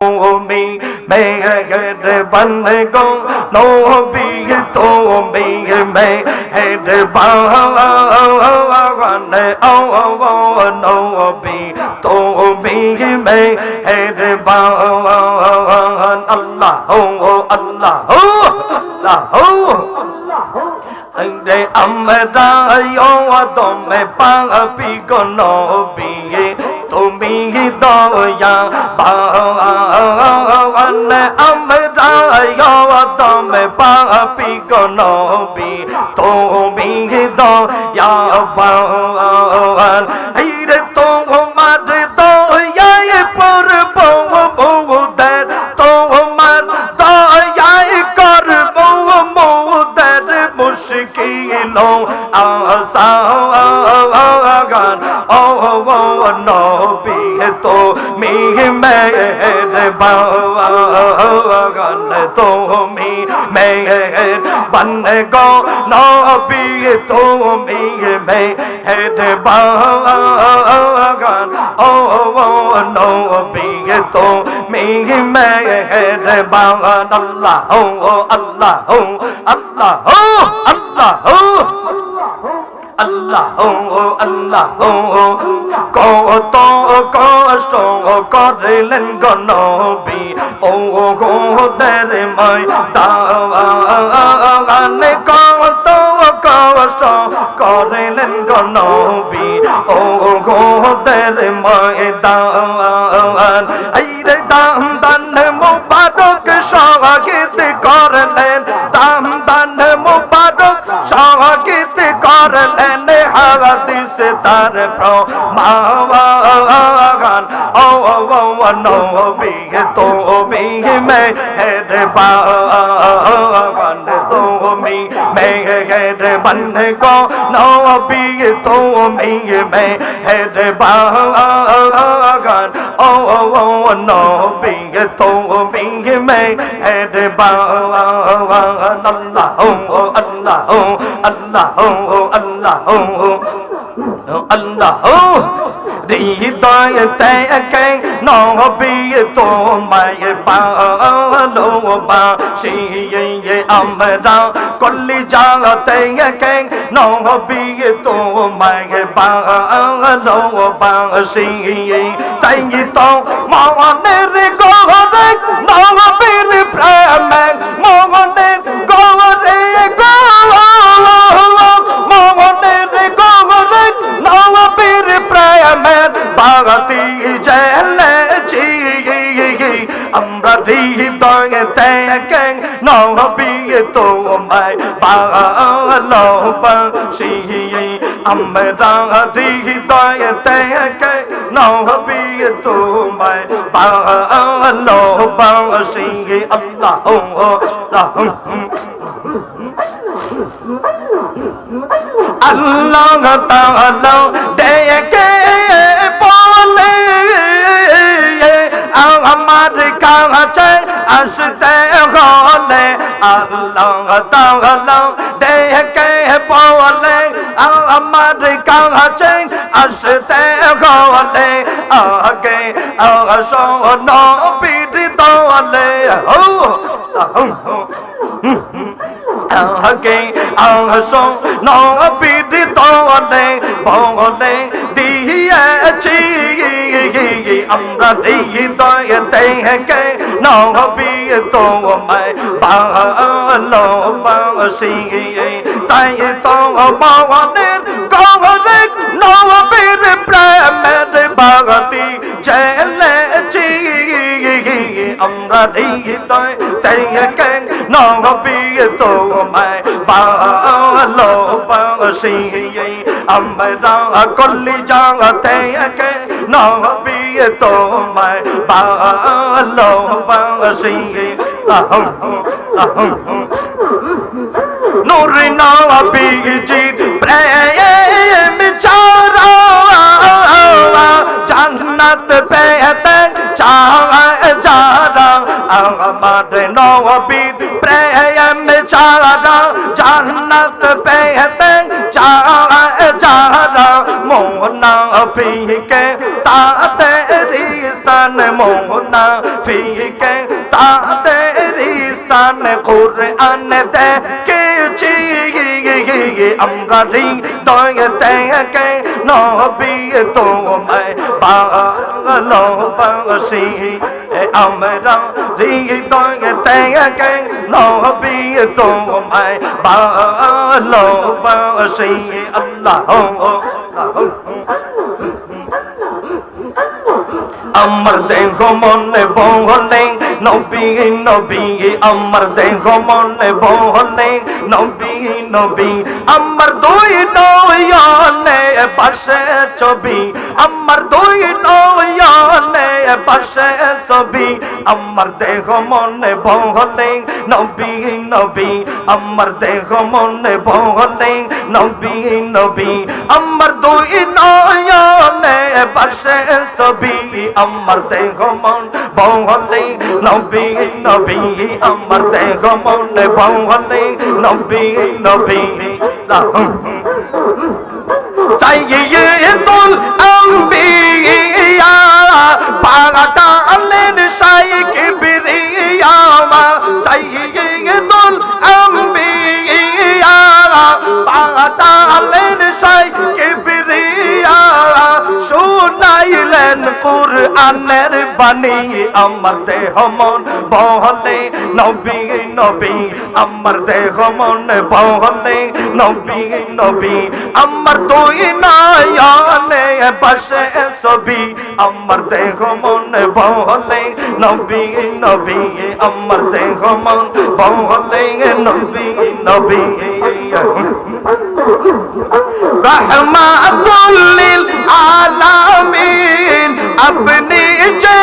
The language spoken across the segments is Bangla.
তুমি মেঘের বন্ধ নবী তুমি মেঘের বাগান ও নবী তুমি মেঘের বাগান আল্লাহ আল্লাহ আল্লাহ আমরা তুমি পাপি কোন বিয়ে তুমি দয়া বান আমরা তুমি পাপি কোন বি তুমি দয়া বান নবী তো মি মের বাগান তো মি মের বন গো নবী তো মি মের বাগান ও নবী তো মি মের বাগান আল্লাহ আল্লাহ আল্লাহ আল্লাহ আল্লাহ আল্লাহ কত কষ্ট করিলেন গনবী ও গো দের মাই দাওয়ান কত কষ্ট করিলেন গনবী ও গো দের মাই দাওয়ান এই রে দাম সহাগিত করলেন হাদিসে তার প্রমাণ। ও নবী তো মি মে হের বাগান তো মি মে হের বন গো নবী তো মি হের বাগান ও নবী তো মি হের বাগান আল্লাহ আল্লাহ আল্লাহ আল্লাহ আল্লাহ হৃদয় থেকে নবী তোমায় ভালোবাসি আমরা কল্লি যাতে নবী তোমায় ভালোবাসি। তাই তো মনের গহরে নবীর ভালোবাসি আমরা হৃদয়ে থেকে নবী তোমায় ভালোবাসি আল্লাহ আল্লাহ তাআলা ডেকে বলে আমার কাছে আসতে আল্লাহ তাআলা ডেকে বলে আমার কাছে আসতে হলে আগে আসো নবীর দলে ও আগে আসো নবীর দলে বলে দিয়েছি আমরা হৃদয় থেকে নবী তোমায় ভালোবাসি তাই তো মনের গহরে নবীর প্রেমের ভগতি চলেছি আমরা হৃদয় থেকে নবী তোমায় ভালোবাসি আমরা কল্লি যাতে নবী তোমায় ভালোবাসি নূর নবী জি প্রেম চারা জান্নাত পেতে চায় যারা আমার নবীর প্রেম চারা জান্নাত পেতে চায় যারা মোহনা ফিকে তাতেরি স্থান মোহনা ফিকে তাতেরি স্থান কোরআন দেখেছি আমরা হৃদয় থেকে নবী তোমায় ভালোবাসি। আমরা হৃদয় থেকে নবী তোমায় ভালোবাসি। আল্লাহ। আমার দেহ মনে বহলে নবী নবী, আমার দেহ মনে বহলে নবী নবী, আমার দুই নয়নে পাশে ছবি। আমার দুই নয়নে পাশে ছবি। আমার দেহ মনে বহলে নবী নবী, আমার দেহ মনে বহলে নবী নবী, আমার দুই নয়নে বসে ছবি। আমার দেহ মন বহলে, নবী নবী, আমার দেহ মন বহলে, নবী নবী। সাইয়ে আম্বিয়া কুরআনের বাণী আমার দেহ মন বহলে, নবী নবী, আমার দেহ মন বহলে, নবী নবী, আমার দুই নয়নে বসে ছবি, আমার দেহ মন বহলে, নবী নবী, আমার দেহ মন বহলে, নবী নবী রহমাতুল্লিল আলামিন, আপনি যে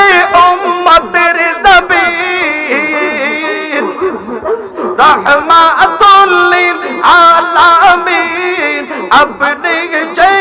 উম্মতের জবিন রহমাতুল্লিল আলামিন, আপনি যে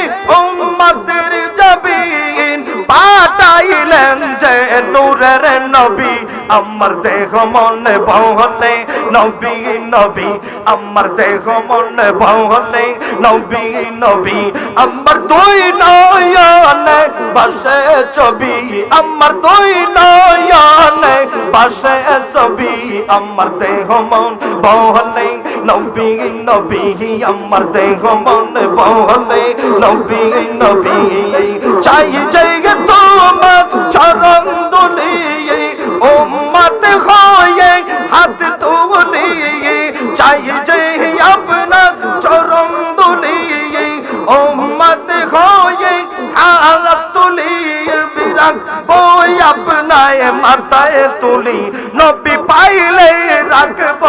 উম্মতের জবিন পাঠাইলেন যে নূরের নবী, আমার দেহ মনে বহলে নবী নবী, আমার দেহ মনে বহলে। নবী নবী, আমার দুই নয়নে বাসে ছবি। আমার দুই নয়নে বাসে ছবি। আমার দেহ মন বহলে। নবী নবী, আমার দেহ মন বহলে। নবী নবী, চাই চাই তোমার চরণ বিরাট বই আপনায় মাথায় তুলি। নবী পাইলে রাখব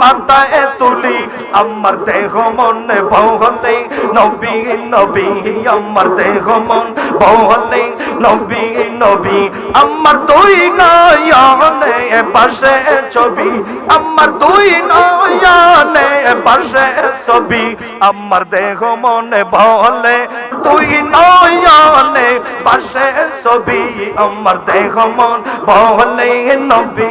মাথায় তুলি। আমার দেহ মনে বহলে নবী নবী, আমার দেহ মন বহলে নবী নবী। আমার দুই নয়নে পাশে ছবি। আমার দুই নয়নে পাশে ছবি। আমার দেহ মনে বহলে দুই নয়নে পাশে ছবি। আমার দেহ মন বহলে নবী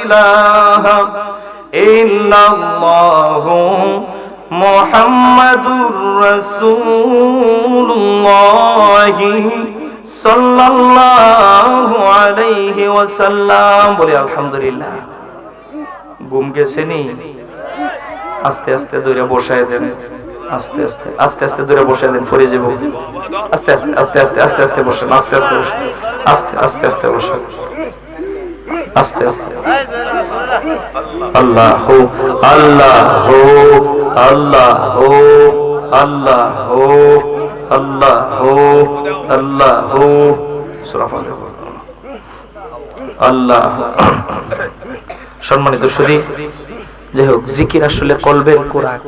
ইলাহা ইল্লাল্লাহু মুহাম্মাদুর রাসূলুল্লাহ সাল্লাল্লাহু আলাইহি ওয়াসাল্লাম। বলি, আলহামদুলিল্লাহ। ঘুম গেছে নি? আস্তে আস্তে দৌড়ে বসায় দেন। আস্তে আস্তে আস্তে আস্তে দূরে বসে দেন ফরে যাব। আস্তে আস্তে আস্তে আস্তে আস্তে আস্তে বসেন, আস্তে আস্তে বসেন, আস্তে আস্তে আস্তে বসেন। আস্তে আস্তে আল্লাহ আল্লাহ আল্লাহ আল্লাহ আল্লাহ আল্লাহ। আল্লাহ। সম্মানিত শুধু যাই হোক, জিকির আসলে কলবের কোরআন